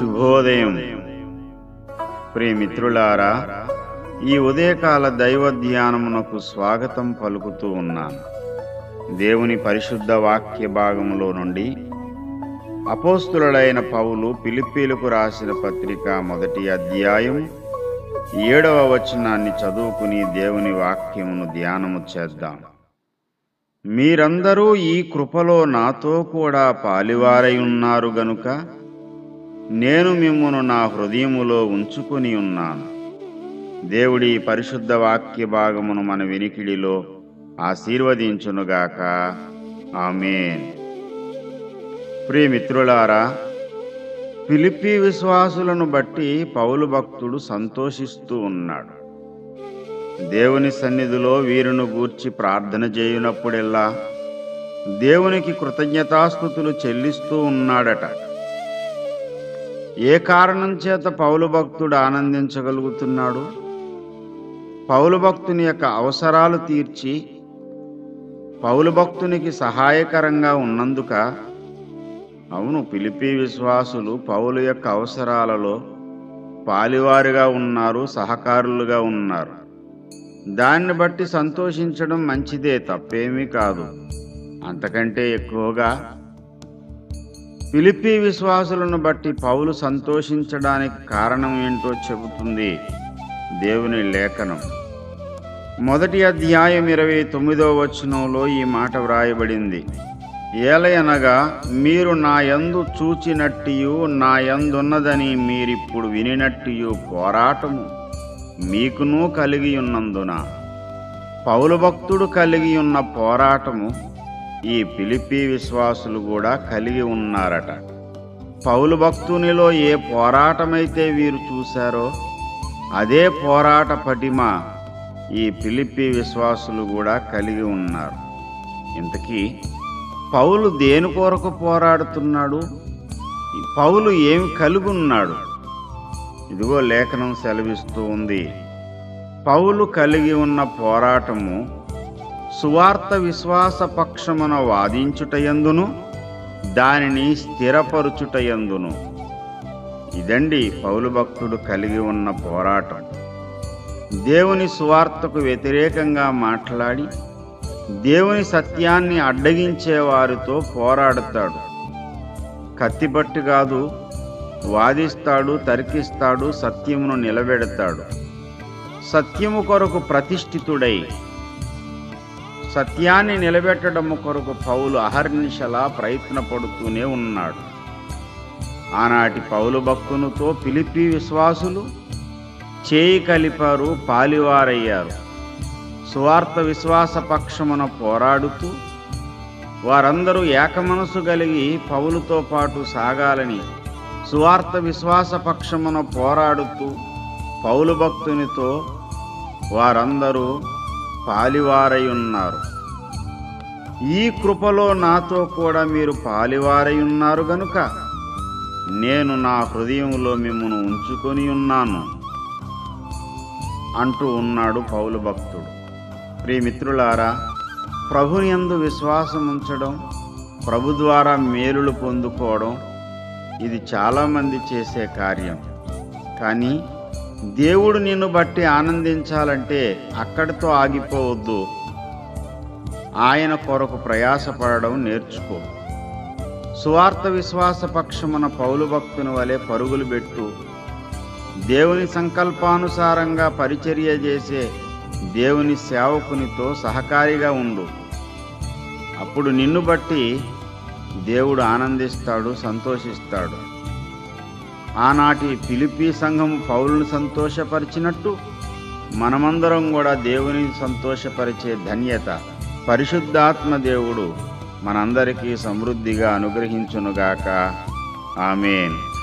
శుభోదయం. ప్రియమిత్రులారా ఈ ఉదయకాల దైవ ధ్యానమునకు స్వాగతం పలుకుతూ ఉన్నాను. దేవుని పరిశుద్ధ వాక్య భాగములో నుండి అపోస్తులైన పౌలు పిలిపీలకు రాసిన పత్రిక మొదటి అధ్యాయం ఏడవ వచనాన్ని చదువుకుని దేవుని వాక్యమును ధ్యానము చేద్దాం. మీరందరూ ఈ కృపలో నాతో కూడా పాలివారై ఉన్నారు గనుక నేను మిమ్మును నా హృదయములో ఉంచుకొని ఉన్నాను. దేవుడి పరిశుద్ధ వాక్య భాగమును మన వినికిడిలో ఆశీర్వదించునుగాక. ఆమెన్. ప్రియమిత్రులారా ఫిలిప్పీ విశ్వాసులను బట్టి పౌలు భక్తుడు సంతోషిస్తూ ఉన్నాడు. దేవుని సన్నిధిలో వీరును గూర్చి ప్రార్థన చేయునప్పుడెల్లా దేవునికి కృతజ్ఞతాస్థుతులు చెల్లిస్తూ ఉన్నాడట. ఏ కారణం చేత పౌలు భక్తుడు ఆనందించగలుగుతున్నాడు? పౌలు భక్తుని యొక్క అవసరాలు తీర్చి పౌలు భక్తునికి సహాయకరంగా ఉన్నందుక అవును పిలిపి విశ్వాసులు పౌలు యొక్క అవసరాలలో పాలివారుగా ఉన్నారు సహకారులుగా ఉన్నారు. దాన్ని బట్టి సంతోషించడం మంచిదే తప్పేమీ కాదు. అంతకంటే ఎక్కువగా పిలిపి విశ్వాసులను బట్టి పౌలు సంతోషించడానికి కారణం ఏంటో చెబుతుంది దేవుని లేఖనం. మొదటి అధ్యాయం ఇరవై తొమ్మిదో వచనంలో ఈ మాట వ్రాయబడింది. ఏలయనగా మీరు నా యందు చూచినట్టియు నా యందున్నదని మీరిప్పుడు వినినట్టియు పోరాటము మీకును కలిగి ఉన్నందున. పౌలు భక్తుడు కలిగి ఉన్న పోరాటము ఈ పిలిపి విశ్వాసులు కూడా కలిగి ఉన్నారట. పౌలు భక్తునిలో ఏ పోరాటమైతే వీరు చూశారో అదే పోరాట పటిమ ఈ పిలిపి విశ్వాసులు కూడా కలిగి ఉన్నారు. ఇంతకీ పౌలు దేని కొరకు పోరాడుతున్నాడు? పౌలు ఏమి కలిగి ఉన్నాడు ఇదిగో లేఖనం సెలవిస్తూ ఉంది. పౌలు కలిగి ఉన్న పోరాటము సువార్త విశ్వాస పక్షమున వాదించుటయందును దానిని స్థిరపరుచుటయందును. ఇదండి పౌలు భక్తుడు కలిగి ఉన్న పోరాటం. దేవుని సువార్తకు వ్యతిరేకంగా మాట్లాడి దేవుని సత్యాన్ని అడ్డగించే వారితో పోరాడతాడు. కత్తిపట్టి కాదు వాదిస్తాడు తర్కిస్తాడు సత్యమును నిలబెడతాడు. సత్యము కొరకు ప్రతిష్ఠితుడై సత్యాన్ని నిలబెట్టడము కొరకు పౌలు అహర్నిశలా ప్రయత్నపడుతూనే ఉన్నాడు. ఆనాటి పౌలు భక్తునితో పిలిపి విశ్వాసులు చేయి కలిపారు పాలివారయ్యారు. సువార్త విశ్వాస పక్షమున పోరాడుతూ వారందరూ ఏకమనసు కలిగి పౌలుతో పాటు సాగాలని సువార్త విశ్వాస పక్షమున పోరాడుతూ పౌలు భక్తునితో వారందరూ పాలివారై ఉన్నారు ఈ కృపలో నాతో కూడా మీరు పాలివారై ఉన్నారు గనుక నేను నా హృదయంలో మిమ్మను ఉంచుకొని ఉన్నాను అంటూ ఉన్నాడు పౌలు భక్తుడు. ప్రియమిత్రులారా ప్రభుని యందు విశ్వాసం ఉంచడం ప్రభు ద్వారా మేలులు పొందుకోవడం ఇది చాలామంది చేసే కార్యం. కానీ దేవుడు నిన్ను బట్టి ఆనందించాలంటే అక్కడితో ఆగిపోవద్దు. ఆయన కొరకు ప్రయాసపడడం నేర్చుకో. సువార్త విశ్వాస పక్షమున పౌలు భక్తుని వలె పరుగులు పెట్టు. దేవుని సంకల్పానుసారంగా పరిచర్య చేసే దేవుని సేవకునితో సహకారిగా ఉండు. అప్పుడు నిన్ను బట్టి దేవుడు ఆనందిస్తాడు సంతోషిస్తాడు. ఆనాటి పిలిపి సంఘం పౌరులను సంతోషపరిచినట్టు మనమందరం కూడా దేవుని సంతోషపరిచే ధన్యత పరిశుద్ధాత్మ దేవుడు మనందరికీ సమృద్ధిగా అనుగ్రహించునుగాక. ఆమెన్.